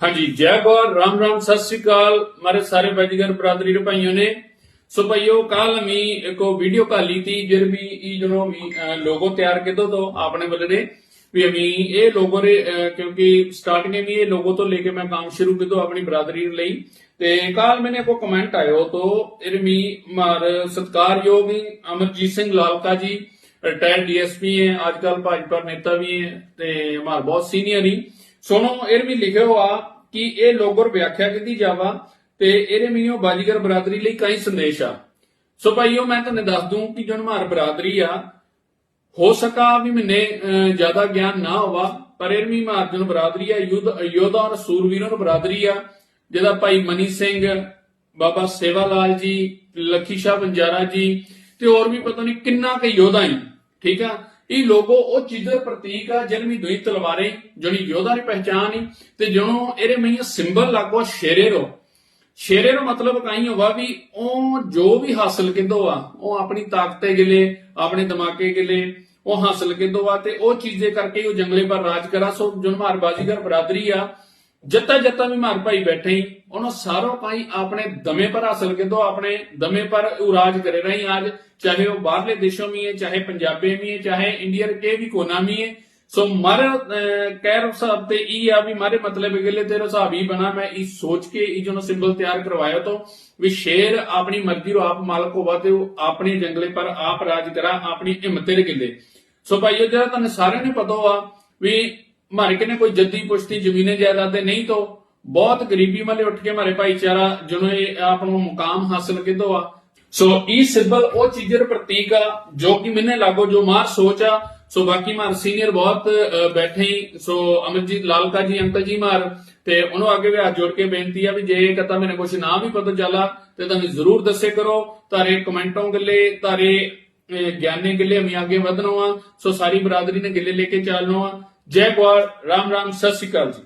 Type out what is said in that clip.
ਹਾਂਜੀ ਜੈ ਗੌਰ ਰਾਮ ਰਾਮ ਸਤਿ ਸ੍ਰੀ ਅਕਾਲ ਮਾਰੇ ਸਾਰੇ ਬਾਜੀਗਰ ਬਰਾਦਰੀ ਦੇ ਭਾਈਓ ਨੇ ਸੋ ਭਾਈਓ ਕੱਲ मी एको वीडियो काली थी जिर भी ई जनो मी लोगो तैयार कितो तो आपने बोले ਵੀ ਅਮੀ ਇਹ ਲੋਗੋ ਦੇ ਅਹ, ਕਿਉਂਕਿ ਸਟਾਰਟਿੰਗ में ये लोगो तो लेके मैं काम शुरू कितो अपनी ਬਰਾਦਰੀ ਲਈ ਤੇ ਕੱਲ ਮੈਨੇ ਕੋ ਕਮੈਂਟ ਆਇਓ तो ਇਰਮੀ ਮਾਰ ਸਤਕਾਰਯੋਗ ਅਮਰਜੀਤ ਸਿੰਘ ਲਾਲਕਾ ਜੀ ਰਿਟਾਇਰਡ ਡੀਐਸਪੀ ਹੈ ਅੱਜਕੱਲ ਭਾਜਪਾ ਨੇਤਾ ਵੀ ਹੈ ਤੇ ਹਮਾਰ ਬਹੁਤ ਸੀਨੀਅਰ ਹੀ ਸੁਣੋ ਇਹ ਵੀ ਲਿਖਿਆ ਹੋਆ ਕਿ ਇਹ ਲੋਗੋ ਵਿਆਖਿਆ ਕੀਤੀ ਜਾਵਾ ਤੇ ਇਹਦੇ ਮੀਓ ਬਾਜੀਗਰ ਬਰਾਦਰੀ ਲਈ ਕਈ ਸੰਦੇਸ਼ ਆ। ਸੋ ਭਾਈਓ ਮੈਂ ਤੁਹਾਨੂੰ ਦੱਸ ਦੂੰ ਕਿ ਜੋ ਹਮਾਰ ਬਰਾਦਰੀ ਆ। ਹੋ ਸਕਾ ਵੀ ਮੈਨੇ ਅਹ, ਜ਼ਿਆਦਾ ਗਿਆਨ ਨਾ ਹੋਵਾ ਪਰ ਇਹ ਵੀ ਮਾਰਜਨ ਬਰਾਦਰੀ ਆ ਯੁੱਧ ਯੋਧਾ ਔਰ ਸੂਰਵੀਰਾਂ ਨੂੰ ਬਰਾਦਰੀ ਆ ਜਿਹਦਾ ਭਾਈ ਮਨੀ ਸਿੰਘ ਬਾਬਾ ਸੇਵਾ ਲਾਲ ਜੀ ਲੱਖੀ ਸ਼ਾਹ ਬੰਜਾਰਾ ਜੀ ਤੇ ਹੋਰ ਵੀ ਪਤਾ ਨਹੀਂ ਕਿੰਨਾ ਕੁ ਯੋਧਾ ਹੀ ਠੀਕ ਆ? ਇਹ ਲੋਗੋ ਉਹ ਚੀਜ਼ ਪ੍ਰਤੀਕ ਆ ਜਿਹਨੂੰ ਦੋਈ ਤਲਵਾਰੇ ਜਿਹੜੀ ਯੋਧਾ ਦੀ ਪਹਿਚਾਨ ਹੀ ਤੇ ਜਦੋਂ ਇਹਦੇ ਮਈਆਂ ਸਿੰਬਲ ਲੱਗੋ ਸ਼ੇਰੇ ਰੋ। ਸ਼ੇਰੇ ਨੂੰ ਮਤਲਬ ਕਾਈ ਹੋਵਾ ਵੀ ਉਹ ਜੋ ਵੀ ਹਾਸਲ ਕਿੰਦੋ ਆ, ਉਹ ਆਪਣੀ ਤਾਕਤੇ ਗਿਲੇ, ਆਪਣੇ ਦਿਮਾਗੇ ਗਿਲੇ, ਉਹ ਹਾਸਲ ਕਿੰਦੋ ਆ ਤੇ ਉਹ ਚੀਜ਼ੇ ਕਰਕੇ ਉਹ ਜੰਗਲੇ ਪਰ ਰਾਜ ਕਰਾ। ਸੋ ਜਨ ਮਾਰ ਬਾਜੀਗਰ ਬਰਾਦਰੀ ਆ। ਜੱਤਾ ਜੱਤਾ ਵੀ ਮਾਰ ਭਾਈ ਬੈਠੇ ਹੀ ਉਹਨਾਂ ਸਾਰੋਂ ਕਾਈ ਆਪਣੇ ਦਮੇ ਪਰ ਹਾਸਲ ਕਿੰਦੋ ਆਪਣੇ ਦਮੇ ਪਰ ਉਹ ਰਾਜ करे रही आज चाहे वो बाहरले देशों में है चाहे पंजाबे में है चाहे इंडिया के भी कोना में है ਸੋ ਮਾਰੇ ਕਹਿਰ ਹਿਸਾਬ ਤੇ ਇਹ ਆ ਵੀ ਮਾਰੇ ਮਤਲਬ ਅਗਲੇ ਤੇਰਾ ਹਿਸਾਬ ਹੀ ਬਣਾ ਮੈਂ ਇਹ ਸੋਚ ਕੇ ਇਹ ਜੋ ਸਿੰਬਲ ਤਿਆਰ ਕਰਵਾਇਆ ਤੋਂ ਵੀ ਸ਼ੇਰ ਆਪਣੀ ਮਰਜ਼ੀ ਰੋ ਆਪ ਮਾਲਕ ਹੋਵਾ ਤੇ ਉਹ ਆਪਣੇ ਜੰਗਲੇ ਪਰ ਆਪ ਰਾਜ ਕਰਾ ਆਪਣੀ ਹਿੰਮਤ ਦੇ ਗਿੱਲੇ ਸੋ ਭਾਈਓ ਜਿਹੜਾ ਤੁਹਾਨੂੰ ਸਾਰਿਆਂ ਨੂੰ ਪਤਾ ਆ ਵੀ ਮਾਰੇ ਕਿਨੇ ਕੋਈ ਜੱਦੀ ਪੁਸ਼ਤੀ, ਜ਼ਮੀਨੇ ਜਾਇਦਾਦੇ ਨਹੀਂ ਤੋਂ? ਬਹੁਤ ਗਰੀਬੀ ਵਾਲੇ ਉੱਠ ਕੇ ਮਾਰੇ ਭਾਈਚਾਰਾ ਜਿਹਨੂੰ ਇਹ ਆਪ ਨੂੰ ਮੁਕਾਮ ਹਾਸਲ ਸੋ ਇਹ ਸਿੰਬਲ ਉਹ ਚੀਜ਼ ਦਾ ਪ੍ਰਤੀਕ ਆ, ਜੋ ਕਿ ਮੈਨੇ ਲਾਗੋ ਜੋ ਮਾਰ ਸੋਚ ਆ। ਸੋ ਬਾਕੀ ਮਾਰ ਸੀਨੀਅਰ ਬਹੁਤ ਬੈਠੇ ਹੀ ਸੋ ਅਮਰਜੀਤ ਲਾਲਕਾ ਜੀ, ਅੰਕਲ ਜੀ ਮਾਰ। ਤੇ ਉਹਨੂੰ ਅੱਗੇ ਵੀ ਹੱਥ ਜੋੜ ਕੇ ਬੇਨਤੀ ਆ ਵੀ ਜੇ ਕਤਾ ਮੈਨੂੰ ਕੁਝ ਨਾ ਵੀ ਪਤਾ ਚੱਲਾ, ਤੇ ਤੁਹਾਨੂੰ ਜ਼ਰੂਰ ਦੱਸੇ ਕਰੋ। ਤਾਰੇ ਕਮੈਂਟੋਂ ਗੱਲੇ, ਤਾਰੇ ਗਿਆਨੇ ਗਿੱਲੇ, ਅਮੀ ਅੱਗੇ ਵਧਣੋ ਆ। ਸੋ ਸਾਰੀ ਬਰਾਦਰੀ ਨੇ ਗਿੱਲੇ ਲੈ ਕੇ ਚੱਲਣਾ ਆ। ਜੈ ਗੌਰ ਰਾਮ ਰਾਮ ਸਤਿ ਸ਼੍ਰੀ ਅਕਾਲ ਜੀ